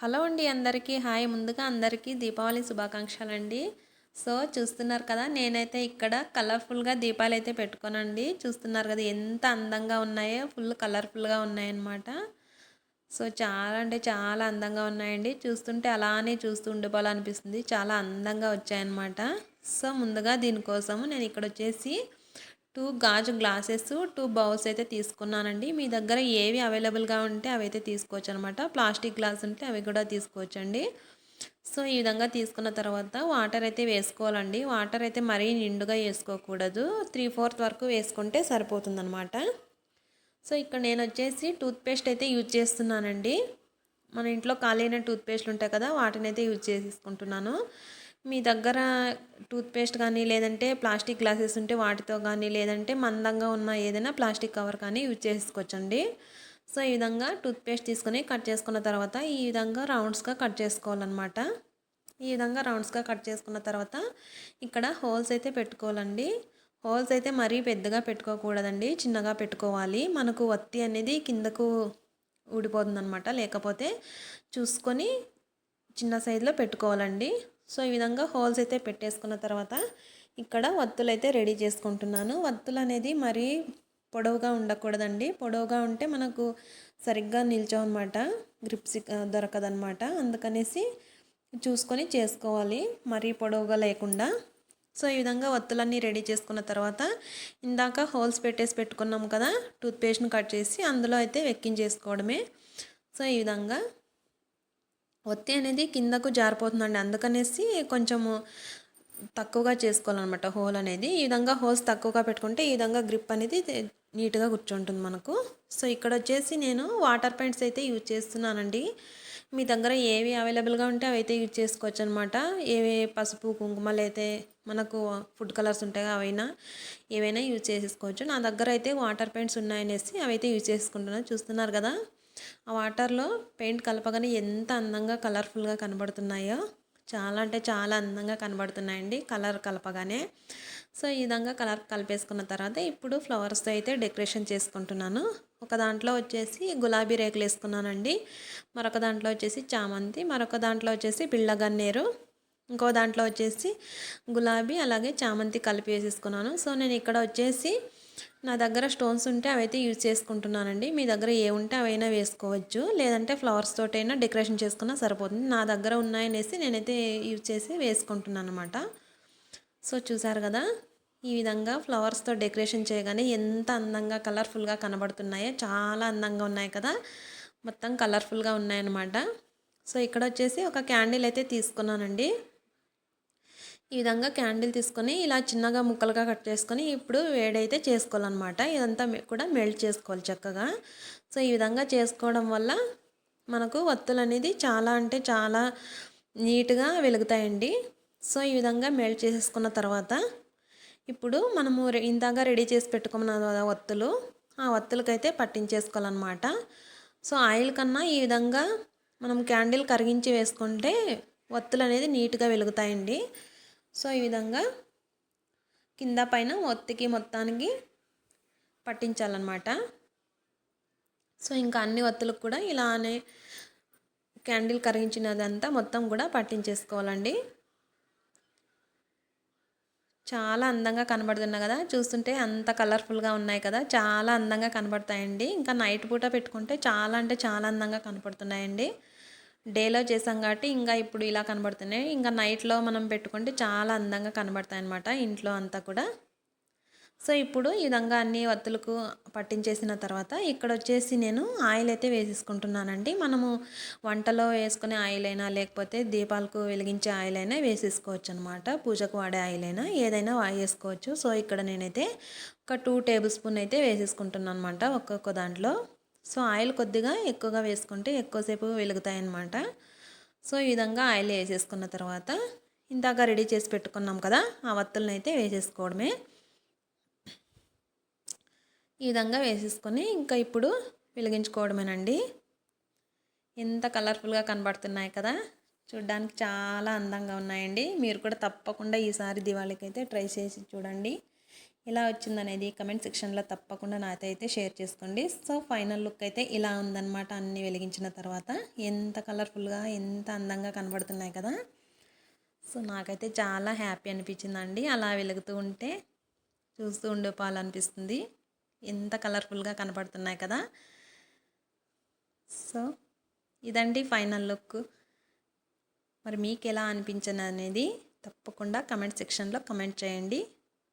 Hello అండి అందరికీ. Hi. ముందుగా అందరికీ దీపావళి శుభాకాంక్షలు అండి సో చూస్తున్నారు కదా నేనైతే ఇక్కడ కలర్ఫుల్గా దీపాలు అయితే పెట్టుకోనండి. చూస్తున్నారు కదా ఎంత అందంగా ఉన్నాయో ఫుల్ కలర్ఫుల్గా ఉన్నాయన్నమాట. సో చాలా అంటే చాలా అందంగా ఉన్నాయండి. చూస్తుంటే అలానే చూస్తూ ఉండిపోవాలనిపిస్తుంది. చాలా అందంగా వచ్చాయన్నమాట. సో ముందుగా దీనికోసము నేను ఇక్కడ వచ్చేసి టూ గాజు గ్లాసెస్ టూ బౌల్స్ అయితే తీసుకున్నానండి. మీ దగ్గర ఏవి అవైలబుల్గా ఉంటే అవి అయితే తీసుకోవచ్చు అనమాట ప్లాస్టిక్ గ్లాస్ ఉంటే అవి కూడా తీసుకోవచ్చండి. సో ఈ విధంగా తీసుకున్న తర్వాత వాటర్ అయితే వేసుకోవాలండి. వాటర్ అయితే మరీ నిండుగా వేసుకోకూడదు. త్రీ ఫోర్త్ వరకు వేసుకుంటే సరిపోతుందనమాట సో ఇక్కడ నేను వచ్చేసి టూత్పేస్ట్ అయితే యూజ్ చేస్తున్నానండి. మన ఇంట్లో ఖాళీ అయిన టూత్పేస్ట్లు ఉంటాయి కదా వాటిని అయితే యూజ్ చేసుకుంటున్నాను మీ దగ్గర టూత్పేస్ట్ కానీ లేదంటే ప్లాస్టిక్ గ్లాసెస్ ఉంటే వాటితో కానీ లేదంటే మందంగా ఉన్న ఏదైనా ప్లాస్టిక్ కవర్ కానీ యూజ్ చేసుకోవచ్చండి. సో ఈ విధంగా టూత్పేస్ట్ తీసుకొని కట్ చేసుకున్న తర్వాత ఈ విధంగా రౌండ్స్గా కట్ చేసుకోవాలన్నమాట. ఈ విధంగా రౌండ్స్గా కట్ చేసుకున్న తర్వాత ఇక్కడ హోల్స్ అయితే పెట్టుకోవాలండి. హోల్స్ అయితే మరీ పెద్దగా పెట్టుకోకూడదండి చిన్నగా పెట్టుకోవాలి. మనకు వత్తి అనేది కిందకు ఊడిపోతుంది అనమాట లేకపోతే చూసుకొని చిన్న సైజులో పెట్టుకోవాలండి. సో ఈ విధంగా హోల్స్ అయితే పెట్టేసుకున్న తర్వాత ఇక్కడ వత్తులు అయితే రెడీ చేసుకుంటున్నాను. వత్తులు అనేది మరీ పొడవుగా ఉండకూడదండి. పొడవుగా ఉంటే మనకు సరిగ్గా నిల్చోనమాట. గ్రిప్స్ దొరకదనమాట. అందుకనేసి చూసుకొని చేసుకోవాలి. మరీ పొడవుగా లేకుండా. సో ఈ విధంగా వత్తులన్నీ రెడీ చేసుకున్న తర్వాత ఇందాక హోల్స్ పెట్టేసి పెట్టుకున్నాం కదా టూత్పేస్ట్ని కట్ చేసి అందులో అయితే వెక్కించేసుకోవడమే. సో ఈ విధంగా ఒత్తి అనేది కిందకు జారిపోతుందండి. అందుకనేసి కొంచెము తక్కువగా చేసుకోవాలన్నమాట హోల్ అనేది. ఈ విధంగా హోల్స్ తక్కువగా పెట్టుకుంటే ఈ విధంగా గ్రిప్ అనేది నీట్గా కూర్చుంటుంది మనకు. సో ఇక్కడ వచ్చేసి నేను వాటర్ పెయింట్స్ అయితే యూజ్ చేస్తున్నానండి. మీ దగ్గర ఏవి అవైలబుల్గా ఉంటే అవి అయితే యూజ్ చేసుకోవచ్చు అనమాట ఏవి పసుపు కుంకుమలు అయితే మనకు ఫుడ్ కలర్స్ ఉంటాయి అవైనా ఏవైనా యూజ్ చేసేసుకోవచ్చు. నా దగ్గర అయితే వాటర్ పెయింట్స్ ఉన్నాయనేసి అవి అయితే యూజ్ చేసుకుంటున్నాను చూస్తున్నారు కదా? ఆ వాటర్లో పెయింట్ కలపగానే ఎంత అందంగా కలర్ఫుల్గా కనబడుతున్నాయో చాలా అంటే చాలా అందంగా కనబడుతున్నాయండి కలర్ కలపగానే. సో ఈ విధంగా కలర్ కలిపేసుకున్న తర్వాత ఇప్పుడు ఫ్లవర్స్తో అయితే డెకరేషన్ చేసుకుంటున్నాను. ఒక దాంట్లో వచ్చేసి గులాబీ రేకులు వేసుకున్నానండి. మరొక దాంట్లో వచ్చేసి చామంతి మరొక దాంట్లో వచ్చేసి పిల్లగన్నేరు ఇంకో దాంట్లో వచ్చేసి గులాబీ అలాగే చామంతి కలిపి వేసేసుకున్నాను. సో నేను ఇక్కడ వచ్చేసి నా దగ్గర స్టోన్స్ ఉంటే అవైతే యూజ్ చేసుకుంటున్నానండి. మీ దగ్గర ఏ ఉంటే అవైనా వేసుకోవచ్చు. లేదంటే ఫ్లవర్స్ తోటైనా డెకరేషన్ చేసుకున్నా సరిపోతుంది. నా దగ్గర ఉన్నాయనేసి నేనైతే యూజ్ చేసి వేసుకుంటున్నాను అనమాట సో చూసారు కదా ఈ విధంగా ఫ్లవర్స్తో డెకరేషన్ చేయగానే ఎంత అందంగా కలర్ఫుల్గా కనబడుతున్నాయో చాలా అందంగా ఉన్నాయి కదా. మొత్తం కలర్ఫుల్గా ఉన్నాయన్నమాట. సో ఇక్కడ వచ్చేసి ఒక క్యాండిల్ అయితే తీసుకున్నానండి. ఈ విధంగా క్యాండిల్ తీసుకొని ఇలా చిన్నగా ముక్కలుగా కట్ చేసుకొని ఇప్పుడు వేడైతే చేసుకోవాలన్నమాట. ఇదంతా కూడా మెల్ట్ చేసుకోవాలి చక్కగా. సో ఈ విధంగా చేసుకోవడం వల్ల మనకు వత్తులు అనేది చాలా అంటే చాలా నీట్గా వెలుగుతాయండి. సో ఈ విధంగా మెల్ట్ చేసేసుకున్న తర్వాత ఇప్పుడు మనము ఇందాక రెడీ చేసి పెట్టుకున్న వత్తులు ఆ వత్తులకైతే పట్టించేసుకోవాలన్నమాట. సో ఆయిల్ కన్నా ఈ విధంగా మనం క్యాండిల్ కరిగించి వేసుకుంటే వత్తులు అనేది నీట్గా వెలుగుతాయండి. సో ఈ విధంగా కింద పైన ఒత్తికి మొత్తానికి పట్టించాలన్నమాట. సో ఇంకా అన్ని ఒత్తులకు కూడా ఇలానే క్యాండిల్ కరిగించినదంతా మొత్తం కూడా పట్టించేసుకోవాలండి. చాలా అందంగా కనబడుతున్నాయి కదా చూస్తుంటే అంత కలర్ఫుల్గా ఉన్నాయి కదా చాలా అందంగా కనబడతాయండి. ఇంకా నైట్ పూట పెట్టుకుంటే చాలా అంటే చాలా అందంగా కనపడుతున్నాయండి. డేలో చేసాం కాబట్టి ఇంకా ఇప్పుడు ఇలా కనబడుతున్నాయి. ఇంకా నైట్లో మనం పెట్టుకుంటే చాలా అందంగా కనబడతాయి అనమాట ఇంట్లో అంతా కూడా. సో ఇప్పుడు ఈ విధంగా అన్ని వత్తులకు పట్టించేసిన తర్వాత ఇక్కడ వచ్చేసి నేను ఆయిల్ అయితే వేసేసుకుంటున్నానండి. మనము వంటలో వేసుకునే ఆయిల్ అయినా లేకపోతే దీపాలకు వెలిగించే ఆయిల్ అయినా వేసేసుకోవచ్చు అనమాట పూజకు వాడే ఆయిల్ అయినా ఏదైనా వేసుకోవచ్చు. సో ఇక్కడ నేనైతే ఒక టూ టేబుల్ స్పూన్ అయితే వేసేసుకుంటున్నాను అనమాట ఒక్కొక్క దాంట్లో. సో ఆయిల్ కొద్దిగా ఎక్కువగా వేసుకుంటే ఎక్కువసేపు వెలుగుతాయి అన్నమాట సో ఈ విధంగా ఆయిల్ వేసేసుకున్న తర్వాత ఇందాక రెడీ చేసి పెట్టుకున్నాం కదా ఆ వత్తులను అయితే వేసేసుకోవడమే. ఈ విధంగా వేసేసుకొని ఇంకా ఇప్పుడు వెలిగించుకోవడమేనండి. ఎంత కలర్ఫుల్గా కనబడుతున్నాయి కదా చూడ్డానికి చాలా అందంగా ఉన్నాయండి. మీరు కూడా తప్పకుండా ఈసారి దివాళీకి అయితే ట్రై చేసి చూడండి. ఎలా వచ్చిందనేది కమెంట్ సెక్షన్లో తప్పకుండా నాతో అయితే షేర్ చేసుకోండి. సో ఫైనల్ లుక్ అయితే ఇలా ఉందన్నమాట అన్నీ వెలిగించిన తర్వాత. ఎంత కలర్ఫుల్గా ఎంత అందంగా కనబడుతున్నాయి కదా. సో నాకైతే చాలా హ్యాపీ అనిపించిందండి. అలా వెలుగుతూ ఉంటే చూస్తూ ఉండిపోవాలనిపిస్తుంది ఎంత కలర్ఫుల్గా కనపడుతున్నాయి కదా. సో ఇదండి ఫైనల్ లుక్ మరి మీకు ఎలా అనిపించింది అనేది తప్పకుండా కమెంట్ సెక్షన్లో కమెంట్ చేయండి.